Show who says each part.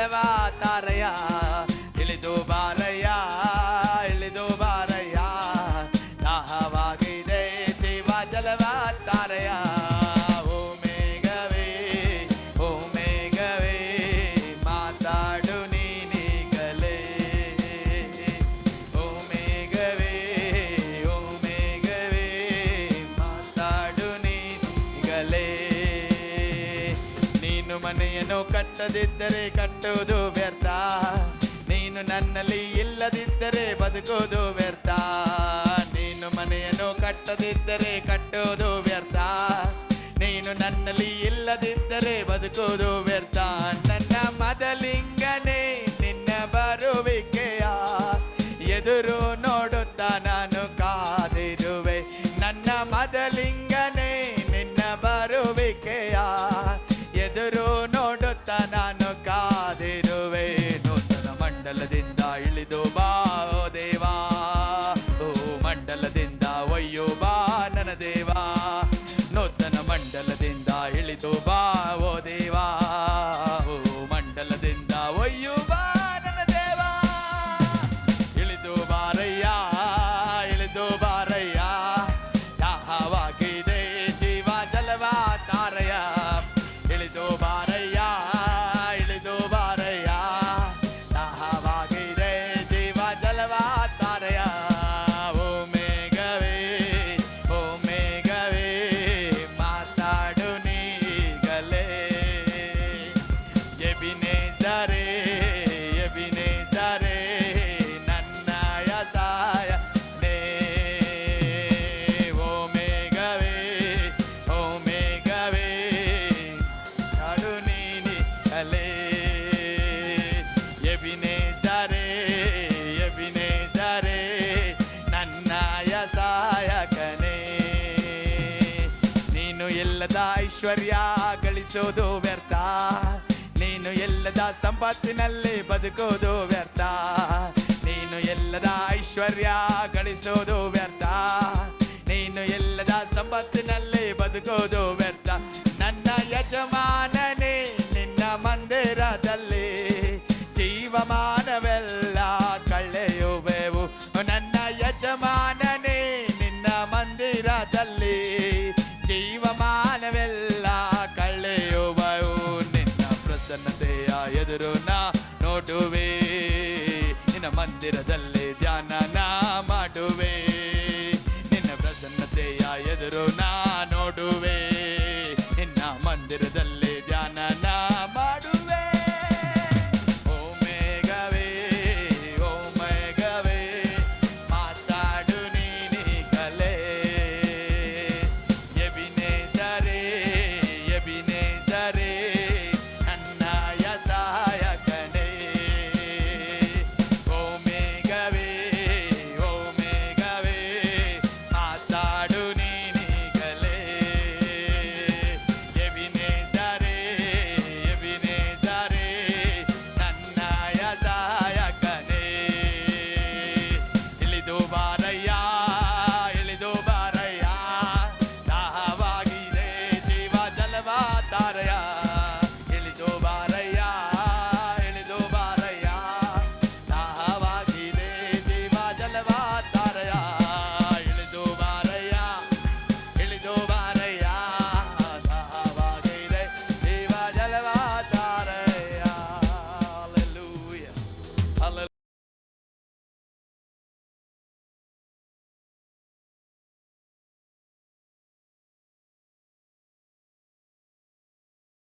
Speaker 1: ಬಾಲವಾ ತಾರಯ್ಯ ಇಳಿದು ಬಾರಯ್ಯ ಇಳಿದು ಬಾರಯ್ಯ ದಾಹವಾಗಿದೆ ಜೀವ ಜಲವಾ ಮನೆಯನ್ನು ಕಟ್ಟದಿದ್ದರೆ ಕಟ್ಟುವುದು ವ್ಯರ್ಥ. ನೀನು ನನ್ನಲ್ಲಿ ಇಲ್ಲದಿದ್ದರೆ ಬದುಕುವುದು ವ್ಯರ್ಥ. ನೀನು ಮನೆಯನ್ನು ಕಟ್ಟದಿದ್ದರೆ ಕಟ್ಟುವುದು ವ್ಯರ್ಥ. ನೀನು ನನ್ನಲ್ಲಿ ಇಲ್ಲದಿದ್ದರೆ ಬದುಕುವುದು ಎಲ್ಲದ ಐಶ್ವರ್ಯ ಗಳಿಸೋದು ವ್ಯರ್ಥ. ನೀನು ಎಲ್ಲದ ಸಂಪತ್ತಿನಲ್ಲಿ ಬದುಕೋದು ವ್ಯರ್ಥ. ನೀನು ಎಲ್ಲದ ಐಶ್ವರ್ಯ ಗಳಿಸೋದು ವ್ಯರ್ಥ. ನೀನು ಎಲ್ಲದ ಸಂಪತ್ತಿನಲ್ಲಿ ಬದುಕೋದು مندر دلي نا Vadaya.